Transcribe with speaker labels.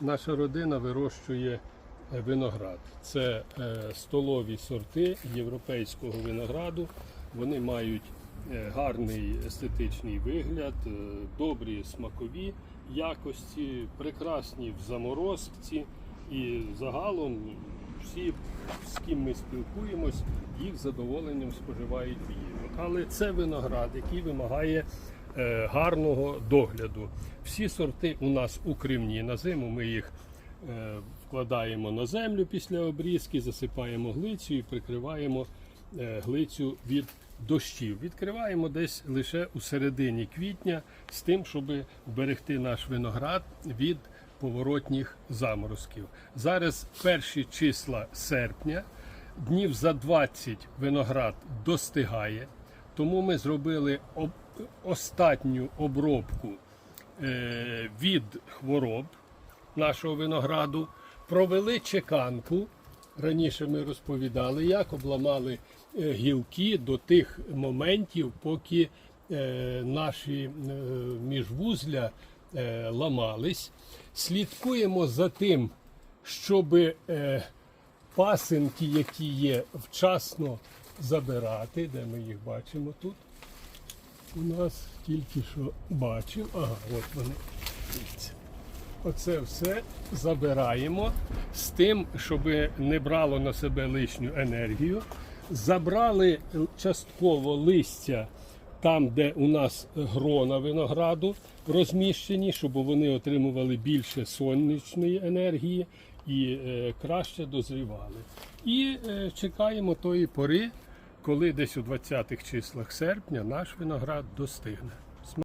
Speaker 1: наша родина вирощує е, виноград. Це е, столові сорти європейського винограду. Вони мають е, гарний естетичний вигляд, добрі смакові якості, прекрасні в заморозці. І загалом всі, з ким ми спілкуємось, їх задоволенням споживають в їжу. Але це виноград, який вимагає гарного догляду. Всі сорти у нас укривні. На зиму ми їх е, вкладаємо на землю після обрізки, засипаємо глицю і прикриваємо е, глицю від дощів. Відкриваємо десь лише у середині квітня з тим, щоб вберегти наш виноград від поворотніх заморозків. Зараз перші числа серпня, днів за 20 виноград достигає, тому ми зробили об- остатню обробку е, від хвороб нашого винограду, провели чеканку. Раніше ми розповідали, як обламали е, гілки до тих моментів, поки е, наші міжвузля ламались. Слідкуємо за тим, щоб пасинки, які є, вчасно забирати. Де ми їх бачимо тут? У нас тільки що бачив. Ага, от вони. Дивіться. Оце все забираємо з тим, щоб не брало на себе лишню енергію. Забрали частково листя там, де у нас грона винограду розміщені, щоб вони отримували більше сонячної енергії і е, краще дозрівали. І е, чекаємо тої пори, коли десь у 20-х числах серпня наш виноград достигне.